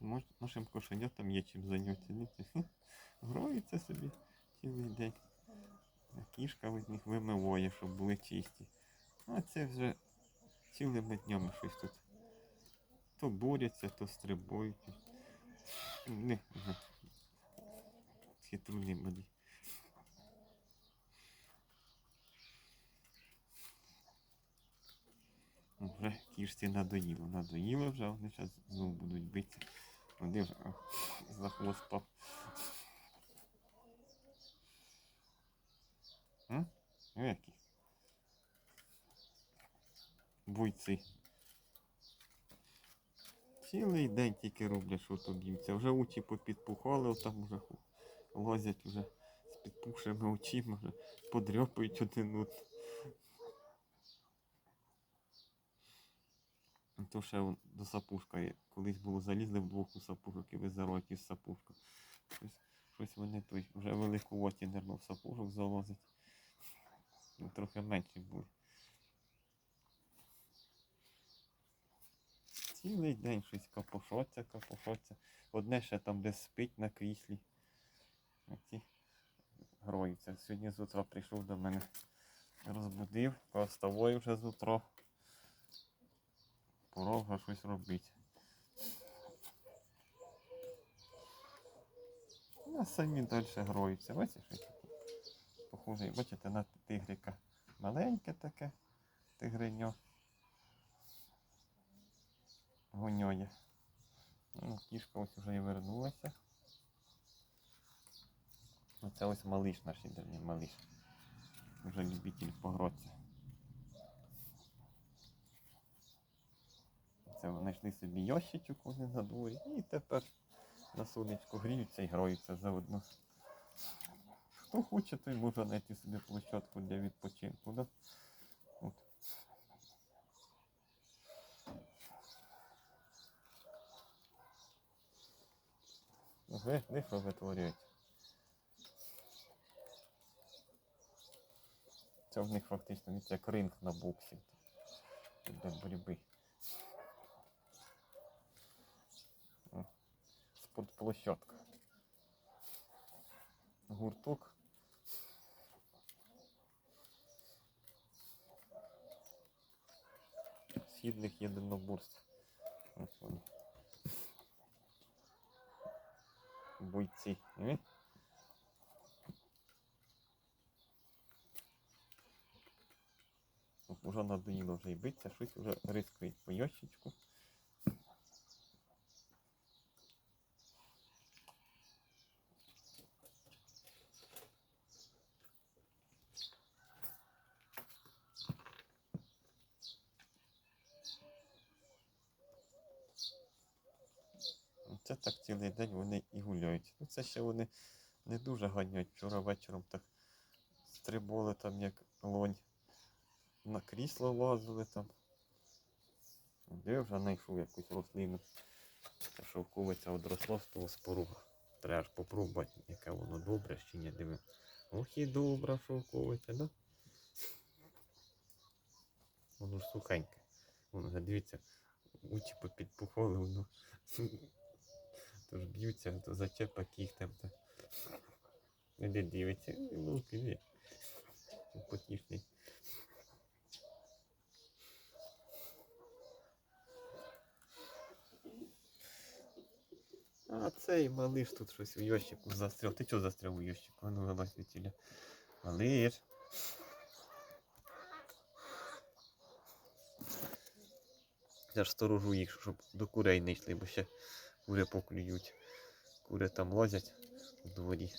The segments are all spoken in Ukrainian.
наш- нашим кошенятам є чим зайнятися. Гроються собі цілий день. А кішка від них вимиває, щоб були чисті. А це вже цілими днями щось тут. То борються, то стрибують. Не. Хитруни малі. Вже кішці надоїло, надоїло вже, вони зараз знову будуть битися. Вже за хвостом. Ну, Які? Буйці. Цілий день тільки роблять, що то б'ються. Вже очі попідпухали, там вже лазять вже з підпухшими очима, вже подрьопують один одного. То ще до сапушка. Колись було залізли вдвох у сапушок і визароють із сапушка. Щось, вони той вже великуваті, нервно в сапушок залазять. Ну, трохи менші були. Цілий день щось капошоться, капошоться. Одне ще там десь спить на кріслі. Ці гроються. Сьогодні з утра прийшов до мене, розбудив, вставай вже з утра. Порога щось робить. А самі далі гроються. Які тут похоже, бачите, на тигрика. Маленьке таке тигриньо. Гоньоє. Ну, кішка ось уже і вернулася. Оце ось малиш наш ідерний малиш. Вже любитель погротися. Це знайшли собі ящичок вони на дворі і тепер на сонечку гріються і граються заодно. Хто хоче, той може знайти собі площадку для відпочинку. Да? От. Ви, ви що витворюєте? Це в них фактично як ринг на боксі. Для боротьби. Спод площадка. Гурток. Східних єдиноборств. Ось вони. Бойці. Ні? Уже надоїло вже й битися, щось вже рискають по ящичку. Це так цілий день вони і гуляють. Ну це ще вони не дуже ганять. Вчора вечором так стрибали там як лонь. На крісло лазили там. Де вже знайшов якусь рослину. Та шовковиця одросла з того споруга. Треба ж попробувати, яке воно добре, чи не диви. Ох і добра шовковиця, да? Воно ж сухеньке. Воно, дивіться, очі попідпухали, воно. То ж б'ються, то зачепа кіхтем. то. Іди дивиться, ну, іди. Потішний. А цей малиш тут щось у ящику застряв. Ти чого застряв у ящику? А ну вилазь звідтіля. Малиш. Я ж сторожу їх, щоб до курей не йшли, бо ще кури поклюють. Кури там лазять у дворі.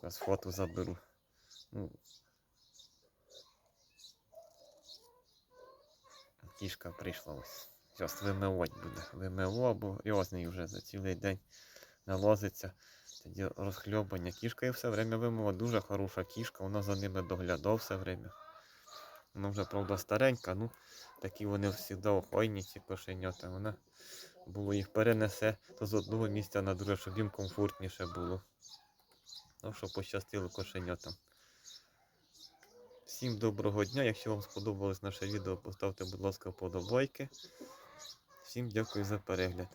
Зараз фото заберу. Ну, кішка прийшла ось. Зараз вимивати буде. ВМО, бо різний вже за цілий день налазиться. Тоді розхльобання. Кішка і все время вимила. Дуже хороша кішка, вона за ними доглядав все время. Вона вже, правда, старенька, ну такі вони завжди охайні, ці кошенята. Вона було їх перенесе то з одного місця на друге, щоб їм комфортніше було. Ну, що пощастило кошенятам. Всім доброго дня. Якщо вам сподобалось наше відео, поставте, будь ласка, вподобайки. Всім дякую за перегляд.